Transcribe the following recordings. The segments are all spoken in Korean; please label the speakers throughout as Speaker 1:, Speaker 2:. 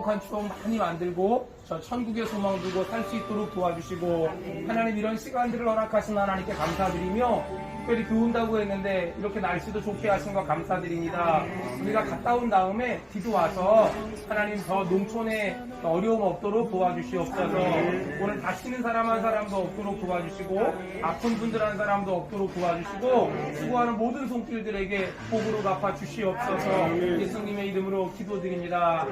Speaker 1: 행복한 추억 많이 만들고 저 천국의 소망 두고 살 수 있도록 도와주시고 하나님 이런 시간들을 허락하신 하나님께 감사드리며 특별히 비 온다고 했는데 이렇게 날씨도 좋게 하신 거 감사드립니다. 우리가 갔다 온 다음에 비도 와서 하나님 저 농촌에 어려움 없도록 도와주시옵소서 오늘 다치는 사람 한 사람도 없도록 도와주시고 아픈 분들 한 사람도 없도록 도와주시고 수고하는 모든 손길들에게 복으로 갚아 주시옵소서 예수님의 이름으로 기도드립니다.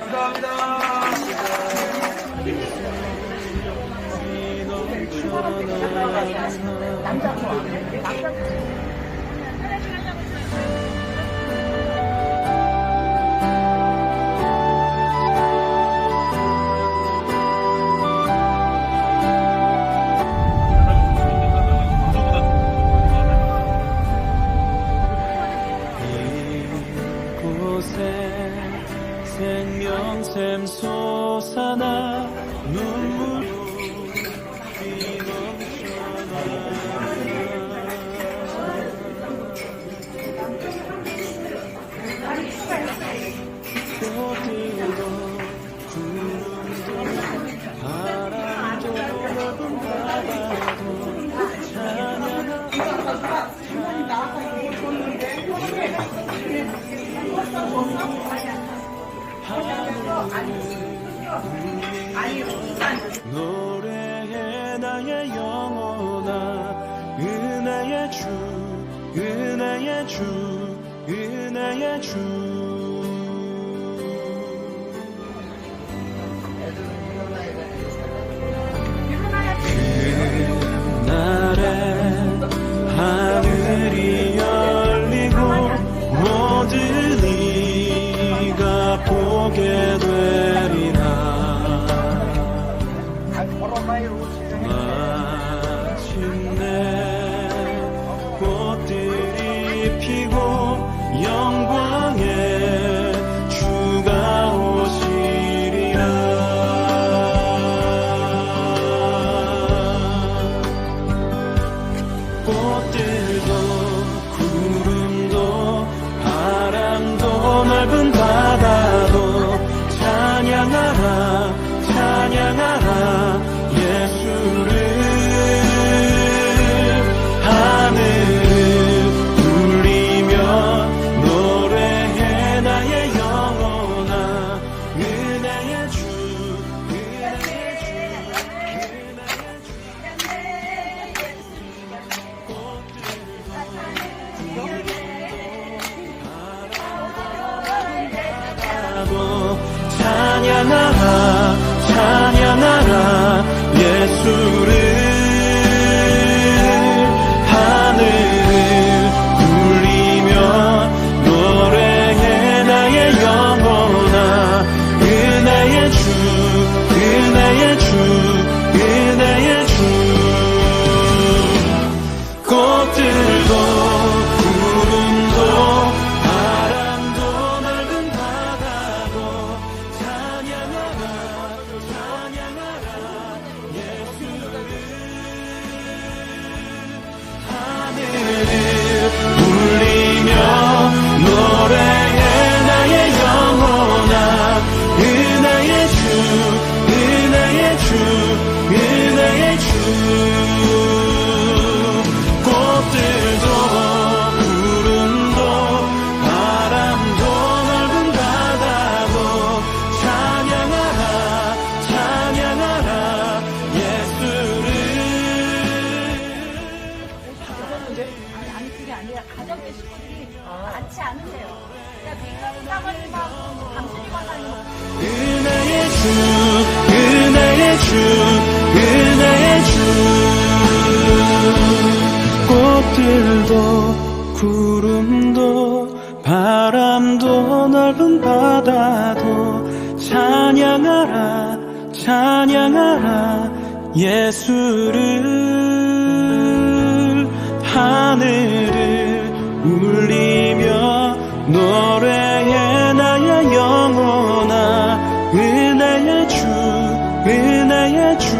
Speaker 1: 감사합니다.
Speaker 2: 이곳에 생명샘 솟아나 구름도 바람도 노래해 나의 영혼아 은혜의 주 은혜의 주 은혜의 주 찬
Speaker 3: 아니, 아니라 가정의 식구들이 많지 않으세요. 그러니까 사모님하고 당신이만 사는 거
Speaker 2: 은혜의 주, 은혜의 주, 은혜의 주. 꽃들도 구름도 바람도 넓은 바다도 찬양하라, 찬양하라 예수를 하늘을 울리며 노래해 나의 영혼아. 은혜의 주 은혜의 주.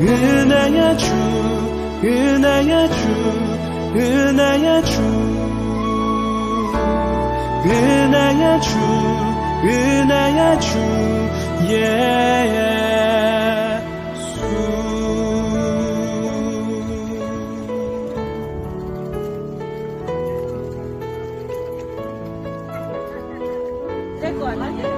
Speaker 2: 은혜의 주 은혜의 주 은혜의 주. 은혜의 주 은혜의 주. 예
Speaker 3: 수될거 같아요.